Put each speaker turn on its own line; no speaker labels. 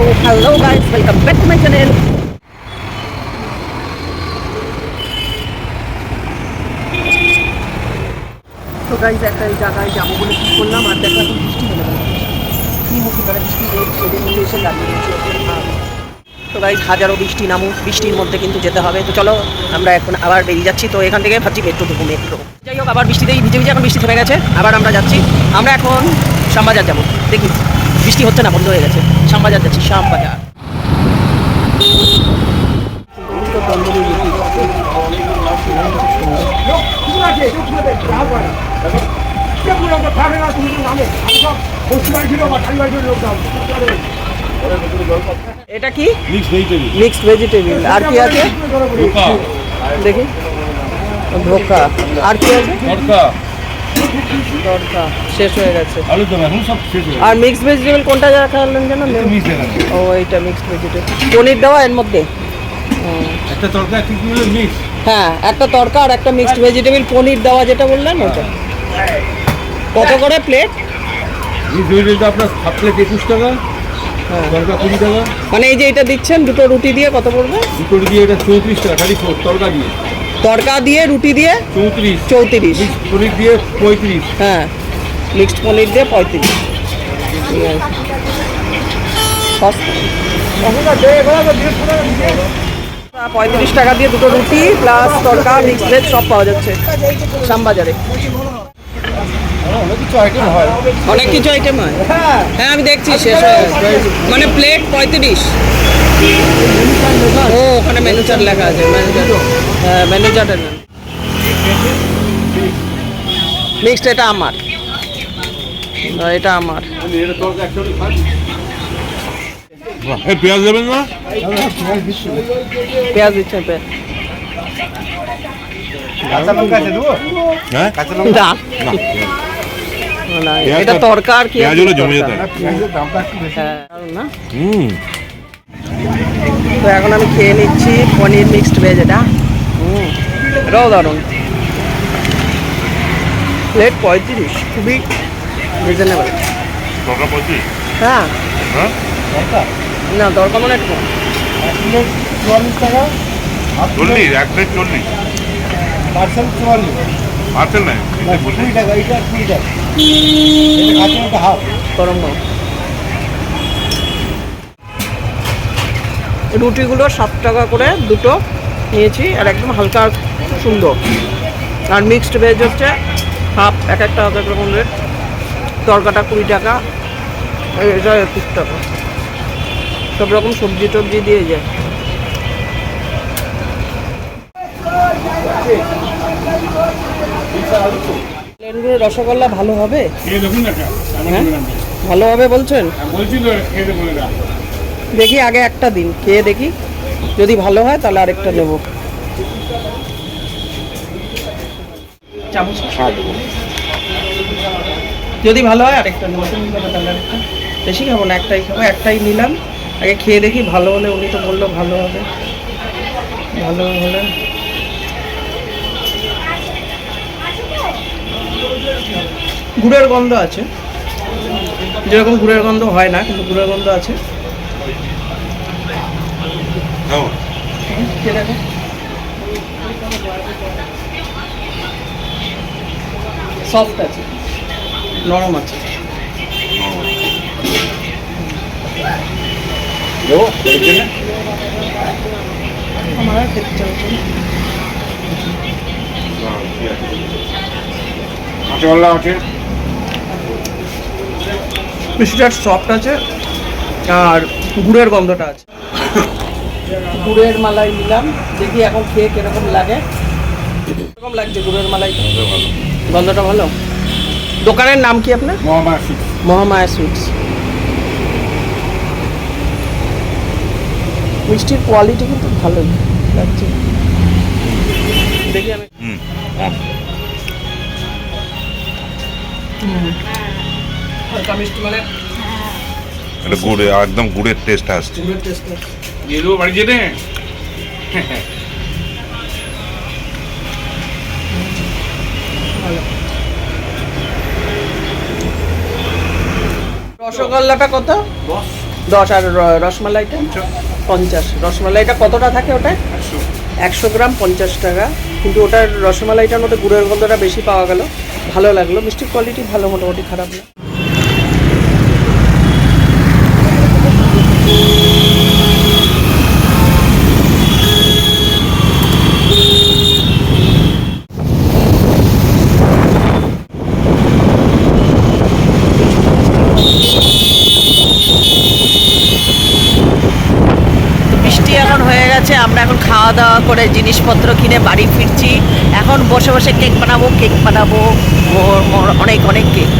তো hello guys welcome back to my channel তো guys একটা জায়গায় যাব বলে ঠিক করলাম, আর দেখো এখন বৃষ্টি হয়ে গেল কি হতে পারে বৃষ্টি সেদিন মধ্যে এসে দাঁড়িয়ে তো গাইস হাজারো বৃষ্টি নামুক, বৃষ্টির মধ্যে কিন্তু যেতে হবে। তো চলো, আমরা এখন আবার বেরিয়ে যাচ্ছি। তো এখান থেকে ভাবছি মেট্রো ঢুকবো মেট্রো যাই হোক, আবার বৃষ্টিতেই ভিজে ভিজে এখন বৃষ্টি থেমে গেছে। আবার আমরা যাচ্ছি। আমরা এখন শ্যামবাজার যাব। দেখি। বৃষ্টি হচ্ছে না বন্ধ হয়ে গেছে। শ্যামবাজার যাচ্ছি শ্যামবাজার এটা কি? মিক্সড ভেজিটেবল আর কি আছে? দেখি। ধোকা আর কি আছে? শেষ হয়ে গেছে।
আলু দম এখন সব শেষ হয়ে
আর মিক্সড ভেজিটেবল কোনটা খাওয়ালেন যেন
গেছে
ও এইটা মিক্সড ভেজিটেবল পনির দেওয়া এর মধ্যে?
একটা তড়কা কি কি বলে মিক্স
হ্যাঁ একটা তড়কা আর একটা মিক্সড ভেজিটেবল পনির দেওয়া যেটা বললেন ওটা কত করে প্লেট
মিক্স ভেজিটেবলটা আপনার হাফ প্লেট একুশ টাকা
হ্যাঁ।
কুড়ি টাকা।
মানে এই যে এটা দিচ্ছেন দুটো রুটি দিয়ে কত পড়বে?
দুটো দিয়ে এটা চৌত্রিশ টাকা ফোর তড়কা দিয়ে
তড়কা দিয়ে রুটি দিয়ে?
চৌত্রিশ।
চৌত্রিশ।
পনির দিয়ে পঁয়ত্রিশ।
হ্যাঁ। মিক্সড পনির দিয়ে পঁয়ত্রিশ। ঠিক আছে পঁয়ত্রিশ টাকা দিয়ে দুটো রুটি প্লাস তড়কা মিক্সড ভেজ সব পাওয়া যাচ্ছে শ্যামবাজারে।
অনেক কিছু আইটেম হয়।
অনেক কিছু আইটেম হয়। হ্যাঁ আমি দেখছি শেষ হয়ে মানে প্লেট পঁয়ত্রিশ। ও ওখানে চার্ট লেখা আছে মেনু চার্টে এটা আমার। এটা আমার।
এটা পেঁয়াজ দেবেন না?
পেঁয়াজ পেঁয়াজ।
হ্যাঁ?
এটা কি?
পেঁয়াজ
না?
হুম।
তো এখন আমি খেয়ে নিচ্ছি পনির মিক্সড ভেজ এটা। হুম এটাও দারুণ। প্লেট পঁয়ত্রিশ খুবই রিজনেবল হ্যাঁ।
হ্যাঁ?
না দরকার মনে একটু কম।
চল্লিশ এক প্লেট চল্লিশ। পার্সেল নাই
গরম গরম। রুটিগুলো সাত টাকা করে দুটো নিয়েছি আর একদম হালকা সুন্দর। আর মিক্সড ভেজ হচ্ছে হাফ এক একটা এক এক রকম রেট তরকাটা কুড়ি টাকা এটা একুশ টাকা। সব রকম সবজি টবজি দিয়ে যায়। রসগোল্লা ভালো হবে? হ্যাঁ? ভালো হবে বলছেন?
বলছি তো খেয়ে দেখুন এটা
দেখি আগে একটা দিন খেয়ে দেখি। যদি ভালো হয় তাহলে আরেকটা নেব। চামচ যদি ভালো হয় আরেকটা নেব। তাহলে আরেকটা বেশি খাব না একটাই খাব। একটাই নিলাম। আগে খেয়ে দেখি ভালো হলে উনি তো বলল ভালো হবে। ভালো হলে। গুড়ের গন্ধ আছে। যেরকম গুড়ের গন্ধ হয় না কিন্তু গুড়ের গন্ধ আছে। সফট আছে। নরম আছে। আমার খেতে চাইছে না।
কাঁচাগোল্লা আছে
মিষ্টিটা সফট আছে আর গুড়ের গন্ধটা আছে। গুড়ের মালাই নিলাম দেখি এখন খেয়ে কীরকম লাগে। কীরকম লাগছে গুড়ের মালাই? গন্ধটা ভালো। দোকানের নাম কি আপনার?
মহামাসি
মহামায়া সুইটস। মিষ্টির কোয়ালিটি কিন্তু ভালোই লাগছে। দেখি আমি।
হুম
হুম। হালকা মিষ্টি মানে
এটা গুড়ে একদম গুড়ের টেস্ট আসছে।
গুড়ের টেস্ট
দেবো বাড়ি যেতে
রসগোল্লাটা কত?
দশ।
আর র- রসমালাইটা? পঞ্চাশ। রসমালাইটা কতটা থাকে ওটায়? একশো। গ্রাম পঞ্চাশ টাকা। কিন্তু ওটার রসমালাইটার মধ্যে গুড়ের গন্ধটা বেশি পাওয়া গেল। ভালো লাগল। মিষ্টির কোয়ালিটি ভালো মোটামুটি খারাপ না তো বৃষ্টি গেছে আমরা এখন খাওয়া দাওয়া করে জিনিসপত্র কিনে বাড়ি ফিরছি। এখন বসে বসে কেক বানাবো কেক বানাবো অনেক অনেক কেক।